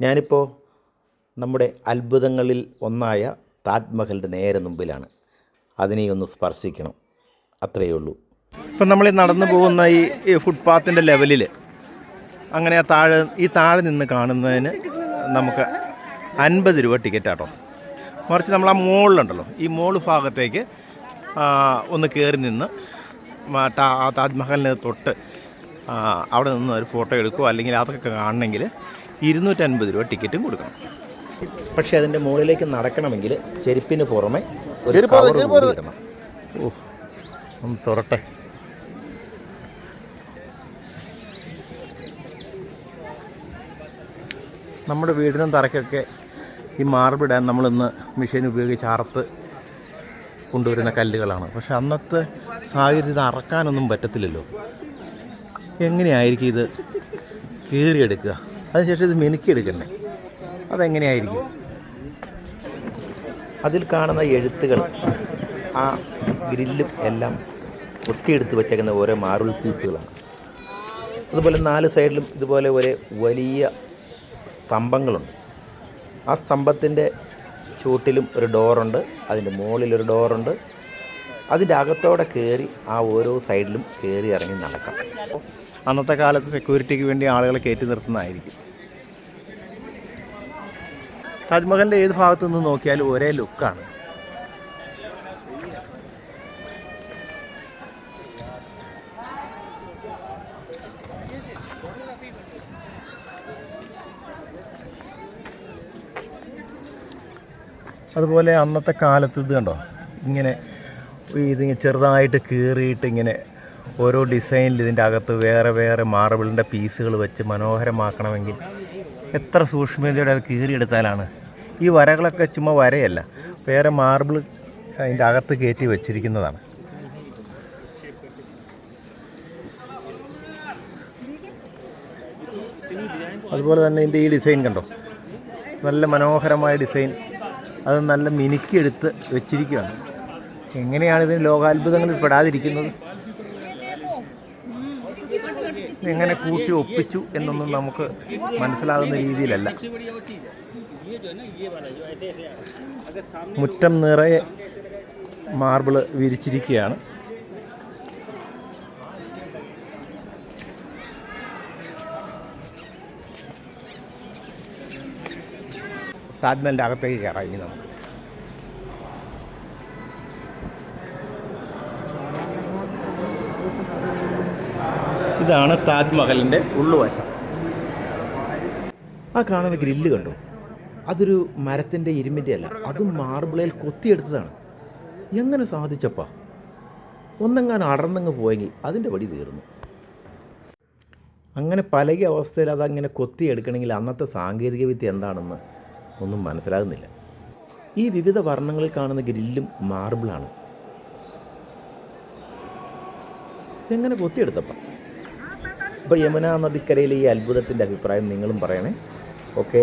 ഞാനിപ്പോൾ നമ്മുടെ അത്ഭുതങ്ങളിൽ ഒന്നായ താജ്മഹലിന്റെ നേരെ മുമ്പിലാണ്. അതിനെ ഒന്ന് സ്പർശിക്കണം. അത്രയേ ഉള്ളൂ. ഇപ്പം നമ്മൾ നടന്നു പോകുന്ന ഈ ഫുട്പാത്തിന്റെ ലെവലിൽ അങ്ങനെ താഴെ ഈ താഴെ നിന്ന് കാണുന്നതിന് നമുക്ക് അൻപത് രൂപ ടിക്കറ്റ് ആട്ടോ മറിച്ച് നമ്മൾ ആ മുകളിലുണ്ടല്ലോ ഈ മോൾ ഭാഗത്തേക്ക് ഒന്ന് കയറി നിന്ന് ആ താജ്മഹലിന് തൊട്ട് അവിടെ നിന്ന് ഒരു ഫോട്ടോ എടുക്കുക അല്ലെങ്കിൽ അതൊക്കെ കാണണമെങ്കിൽ ഇരുന്നൂറ്റൻപത് രൂപ ടിക്കറ്റും കൊടുക്കണം. പക്ഷേ അതിന്റെ മുകളിലേക്ക് നടക്കണമെങ്കിൽ ചെരുപ്പിന് പുറമെ ഒരു കൂടി ഇടണം ഓ ഒന്ന് തുറട്ടെ. നമ്മുടെ വീടിനും തറയ്ക്കൊക്കെ ഈ മാർബിടാൻ നമ്മളിന്ന് മെഷീൻ ഉപയോഗിച്ച് അറുത്ത് കൊണ്ടുവരുന്ന കല്ലുകളാണ്. പക്ഷെ അന്നത്തെ സാഹചര്യം ഇത് അറക്കാനൊന്നും പറ്റത്തില്ലല്ലോ. എങ്ങനെയായിരിക്കും ഇത് കീറിയെടുക്കുക? അതിനുശേഷം ഇത് മെനുക്കിയെടുക്കണ്ടേ അതെങ്ങനെയായിരിക്കും? അതിൽ കാണുന്ന എഴുത്തുകൾ ആ ഗ്രില്ലും എല്ലാം ഒത്തിയെടുത്ത് വെച്ചേക്കുന്ന ഓരോ മാർബിൾ പീസുകളാണ് അതുപോലെ നാല് സൈഡിലും ഇതുപോലെ ഒരു വലിയ സ്തംഭങ്ങളുണ്ട്. ആ സ്തംഭത്തിന്റെ ചുവട്ടിലും ഒരു ഡോറുണ്ട് അതിന്റെ മുകളിലൊരു ഡോറുണ്ട്. അതിന്റെ അകത്തോടെ കയറി ആ ഓരോ സൈഡിലും കയറി ഇറങ്ങി നടക്കാം. അന്നത്തെ കാലത്ത് സെക്യൂരിറ്റിക്ക് വേണ്ടി ആളുകളെ കയറ്റി നിർത്തുന്നതായിരിക്കും. താജ്മഹലിന്റെ ഏത് ഭാഗത്തു നിന്ന് നോക്കിയാലും ഒരേ ലുക്കാണ്. അതുപോലെ അന്നത്തെ കാലത്ത് ഇത് കണ്ടോ? ഇങ്ങനെ ഇത് ചെറുതായിട്ട് കീറിയിട്ട് ഇങ്ങനെ ഓരോ ഡിസൈനിൽ ഇതിന്റെ അകത്ത് വേറെ വേറെ മാർബിളിന്റെ പീസുകൾ വെച്ച് മനോഹരമാക്കണമെങ്കിൽ എത്ര സൂക്ഷ്മതയോടെ അത് കീറിയെടുത്താലാണ്. ഈ വരകളൊക്കെ ചുമ്മാ വരയല്ല. വേറെ മാർബിൾ അതിന്റെ അകത്ത് കയറ്റി വെച്ചിരിക്കുന്നതാണ്. അതുപോലെ തന്നെ ഇതിന്റെ ഈ ഡിസൈൻ കണ്ടോ? നല്ല മനോഹരമായ ഡിസൈൻ. അത് നല്ല മിനുക്കിയെടുത്ത് വെച്ചിരിക്കുകയാണ്. എങ്ങനെയാണ് ഇതിന് ലോകാത്ഭുതങ്ങളിൽ പെടാതിരിക്കുന്നത്? എങ്ങനെ കൂട്ടി ഒപ്പിച്ചു എന്നൊന്നും നമുക്ക് മനസ്സിലാകുന്ന രീതിയിലല്ല. മുറ്റം നിറയെ മാർബിൾ വിരിച്ചിരിക്കുകയാണ്. താജ്മഹലിന്റെ അകത്തേക്ക് കയറാം ഇനി നമുക്ക്. ഇതാണ് താജ്മഹലിന്റെ ഉള്ളുവശം. ആ കാണുന്ന ഗ്രില്ല് കണ്ടോ? അതൊരു മരത്തിന്റെ ഇരുമ്പിന്റെ അല്ല അതും മാർബിളയിൽ കൊത്തിയെടുത്തതാണ്. എങ്ങനെ സാധിച്ചപ്പാ? ഒന്നെങ്ങാൻ അടർന്നങ്ങ് പോയെങ്കിൽ അതിന്റെ പടി തീർന്നു. അങ്ങനെ പലകിയ അവസ്ഥയിൽ അതങ്ങനെ കൊത്തിയെടുക്കണമെങ്കിൽ അന്നത്തെ സാങ്കേതികവിദ്യ എന്താണെന്ന് ഒന്നും മനസ്സിലാകുന്നില്ല. ഈ വിവിധ വർണങ്ങളിൽ കാണുന്ന ഗ്രില്ലും മാർബിളാണ്. എങ്ങനെ കൊത്തിയെടുത്തപ്പം? അപ്പോൾ യമുന നദിക്കരയിലെ ഈ അത്ഭുതത്തിന്റെ അഭിപ്രായം നിങ്ങളും പറയണേ. ഓക്കേ